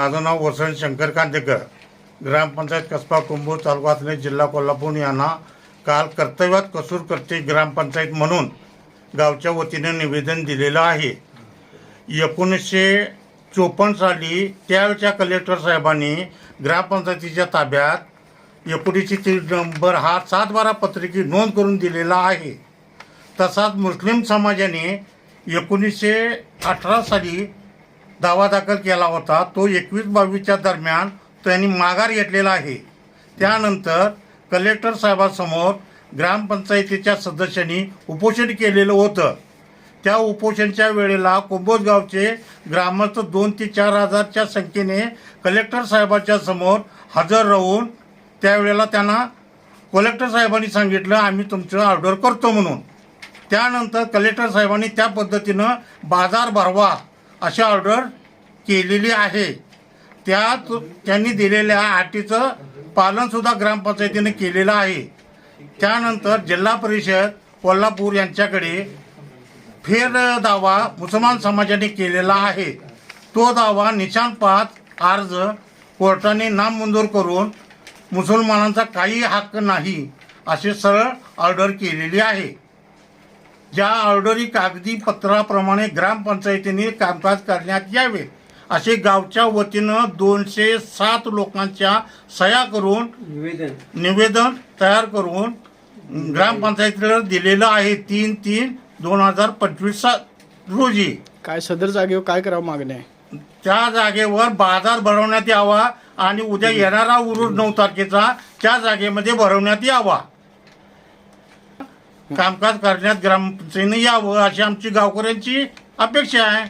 माझं नाव वसंत शंकर कांदेकर. ग्रामपंचायत कसबा कुंभू तालुक्यातले जिल्हा कोल्हापूर यांना काल कर्तव्यात कसूर करते ग्रामपंचायत म्हणून गावच्या वतीने निवेदन दिलेलं आहे. एकोणीसशे चोपन्न साली त्यावेळच्या कलेक्टर साहेबांनी ग्रामपंचायतीच्या ताब्यात एकोणीसशे तीस नंबर हा सात बारा पत्रिकी नोंद करून दिलेला आहे. तसाच मुस्लिम समाजाने एकोणीसशे अठरा साली दावा दाखल केला होता तो एकवीस बावीसच्या दरम्यान त्यांनी माघार घेतलेला आहे. त्यानंतर कलेक्टर साहेबांसमोर ग्रामपंचायतीच्या सदस्यांनी उपोषण केलेलं होतं. त्या उपोषणच्या वेळेला कुंभोज गावचे ग्रामस्थ दोन ते चार हजारच्या संख्येने कलेक्टर साहेबांच्या समोर हजर राहून त्यावेळेला त्यांना कलेक्टर साहेबांनी सांगितलं आम्ही तुमचं ऑर्डर करतो म्हणून. त्यानंतर कलेक्टर साहेबांनी त्या पद्धतीनं बाजार भरवा अशी ऑर्डर केलेली आहे. त्यात त्यांनी दिलेल्या अटीचं पालनसुद्धा ग्रामपंचायतीने केलेलं आहे. त्यानंतर जिल्हा परिषद कोल्हापूर यांच्याकडे फेर दावा मुसलमान समाजाने केलेला आहे. तो दावा निशान पाच अर्ज कोर्टाने नामंजूर करून मुसलमानांचा काही हक्क नाही असे सरळ ऑर्डर केलेली आहे. ज्या ऑर्डरी कागदी पत्राप्रमाणे ग्रामपंचायतीने कामकाज करण्यात यावे असे गावच्या वतीनं दोनशे सात लोकांच्या सह्या करून निवेदन. निवेदन तयार करून ग्रामपंचायतीला दिलेलं आहे तीन तीन दोन हजार पंचवीस रोजी. काय सदर जागेवर काय करावं मागणी आहे त्या जागेवर बाजार भरवण्यात यावा आणि उद्या येणारा उरूस नऊ तारखेचा त्या जागेमध्ये भरवण्यात यावा. कामकाज करण्यात ग्रामपंचायतीने यावं अशी आमची गावकऱ्यांची अपेक्षा आहे.